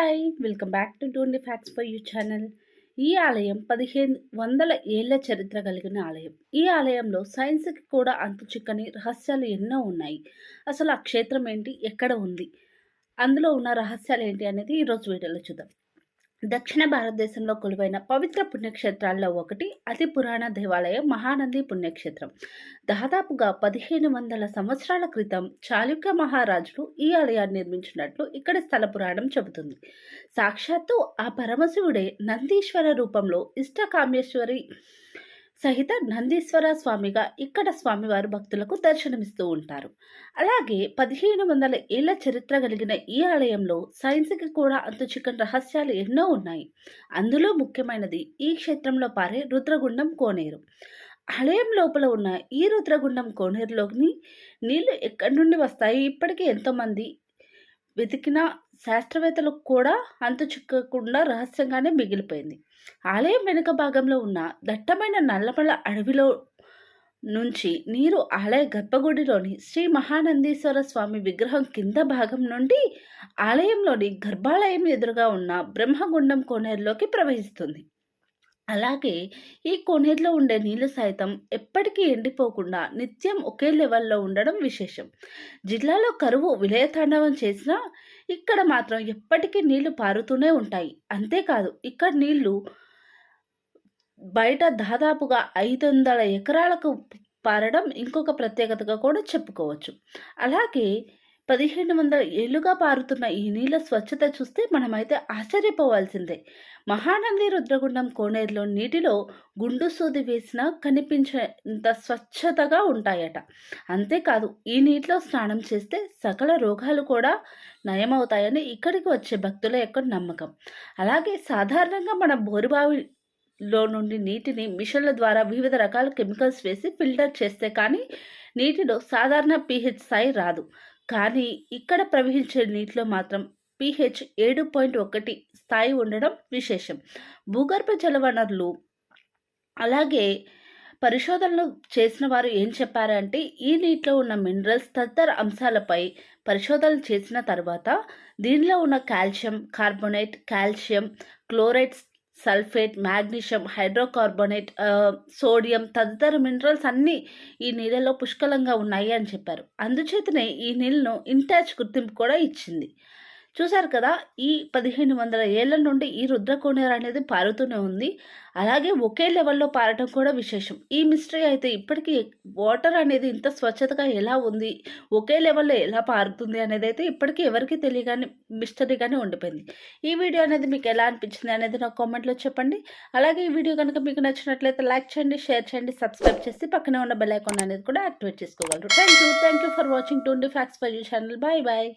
Hi welcome back to డోండి facts for you channel ఈ ఆలయం పదిహేను వందల ఏళ్ళ చరిత్ర కలిగిన ఆలయం. ఈ ఆలయంలో సైన్స్కి కూడా అంతు చిక్కని రహస్యాలు ఎన్నో ఉన్నాయి. అసలు ఆ క్షేత్రం ఏంటి? ఎక్కడ ఉంది? అందులో ఉన్న రహస్యాలు ఏంటి అనేది ఈరోజు వీడియోలో చూద్దాం. దక్షిణ భారతదేశంలో కొలువైన పవిత్ర పుణ్యక్షేత్రాల్లో ఒకటి అతి పురాణ దేవాలయం మహానంది పుణ్యక్షేత్రం. దాదాపుగా పదిహేను వందల సంవత్సరాల క్రితం చాళుక్య మహారాజులు ఈ ఆలయాన్ని నిర్మించినట్లు ఇక్కడ స్థల పురాణం చెబుతుంది. సాక్షాత్తు ఆ పరమశివుడే నందీశ్వర రూపంలో ఇష్టకామేశ్వరి సహిత నందీశ్వర స్వామిగా ఇక్కడ స్వామివారు భక్తులకు దర్శనమిస్తూ ఉంటారు. అలాగే పదిహేను వందల ఏళ్ళ చరిత్ర కలిగిన ఈ ఆలయంలో సైన్స్కి కూడా అంతు చిక్కని రహస్యాలు ఎన్నో ఉన్నాయి. అందులో ముఖ్యమైనది ఈ క్షేత్రంలో పారే రుద్రగుండం కోనేరు. ఆలయం లోపల ఉన్న ఈ రుద్రగుండం కోనేరులోని నీళ్ళు ఎక్కడి నుండి వస్తాయి? ఇప్పటికీ ఎంతోమంది వెతికిన శాస్త్రవేత్తలకు కూడా అంతు చిక్కకుండా రహస్యంగానే మిగిలిపోయింది. ఆలయం వెనుక భాగంలో ఉన్న దట్టమైన నల్లమల అడవిలో నుంచి నీరు ఆలయ గర్భగుడిలోని శ్రీ మహానందీశ్వర స్వామి విగ్రహం కింద భాగం నుండి ఆలయంలోని గర్భాలయం ఎదురుగా ఉన్న బ్రహ్మగుండం కోనేరులోకి ప్రవహిస్తుంది. అలాగే ఈ కోనేరులో ఉండే నీళ్ళు సైతం ఎప్పటికీ ఎండిపోకుండా నిత్యం ఒకే లెవెల్లో ఉండడం విశేషం. జిల్లాలో కరువు విలయతాండవం చేసినా ఇక్కడ మాత్రం ఎప్పటికీ నీళ్ళు పారుతూనే ఉంటాయి. అంతేకాదు ఇక్కడ నీళ్ళు బయట దాదాపుగా ఐదు వందల ఎకరాలకు పారడం ఇంకొక ప్రత్యేకతగా కూడా చెప్పుకోవచ్చు. అలాగే పదిహేను వందల ఏళ్ళుగా పారుతున్న ఈ నీళ్ళ స్వచ్ఛత చూస్తే మనమైతే ఆశ్చర్యపోవాల్సిందే. మహానంది రుద్రగుండం కోనేరులో నీటిలో గుండు సూది వేసినా కనిపించేంత స్వచ్ఛతగా ఉంటాయట. అంతేకాదు ఈ నీటిలో స్నానం చేస్తే సకల రోగాలు కూడా నయమవుతాయని ఇక్కడికి వచ్చే భక్తుల యొక్క నమ్మకం. అలాగే సాధారణంగా మన బోరుబావి లో నుండి నీటిని మిషన్ల ద్వారా వివిధ రకాల కెమికల్స్ వేసి ఫిల్టర్ చేస్తే కానీ నీటిలో సాధారణ పీహెచ్ స్థాయి రాదు. కానీ ఇక్కడ ప్రవహించే నీటిలో మాత్రం పీహెచ్ ఏడు పాయింట్ ఒకటి స్థాయి ఉండడం విశేషం. భూగర్భ జల వనరులు అలాగే పరిశోధనలు చేసిన వారు ఏం చెప్పారంటే ఈ నీటిలో ఉన్న మినరల్స్ తదితర అంశాలపై పరిశోధనలు చేసిన తర్వాత దీనిలో ఉన్న calcium carbonate calcium chlorides sulphate magnesium hydrocarbonate sodium తదితర మినరల్స్ అన్నీ ఈ నీళ్ళలో పుష్కలంగా ఉన్నాయి అని చెప్పారు. అందుచేతనే ఈ నీళ్ళను ఇంటాచ్ గుర్తింపు కూడా ఇచ్చింది. చూశారు కదా ఈ పదిహేను వందల ఏళ్ళ నుండి ఈ రుద్రకోనేరు అనేది పారుతూనే ఉంది. అలాగే ఒకే లెవెల్లో పారటం కూడా విశేషం. ఈ మిస్టరీ అయితే ఇప్పటికీ వాటర్ అనేది ఇంత స్వచ్ఛతగా ఎలా ఉంది ఒకే లెవెల్లో ఎలా పారుతుంది అనేది అయితే ఇప్పటికీ ఎవరికి తెలియగానే మిస్టరీగానే ఉండిపోయింది. ఈ వీడియో అనేది మీకు ఎలా అనిపించింది అనేది నాకు కామెంట్లో చెప్పండి. అలాగే ఈ వీడియో కనుక మీకు నచ్చినట్లయితే లైక్ చేయండి షేర్ చేయండి సబ్స్క్రైబ్ చేసి పక్కనే ఉన్న బెల్ ఐకాన్ అనేది కూడా యాక్టివేట్ చేసుకోగలరు. Thank you thank you for watching. To facts for you channel. Bye bye.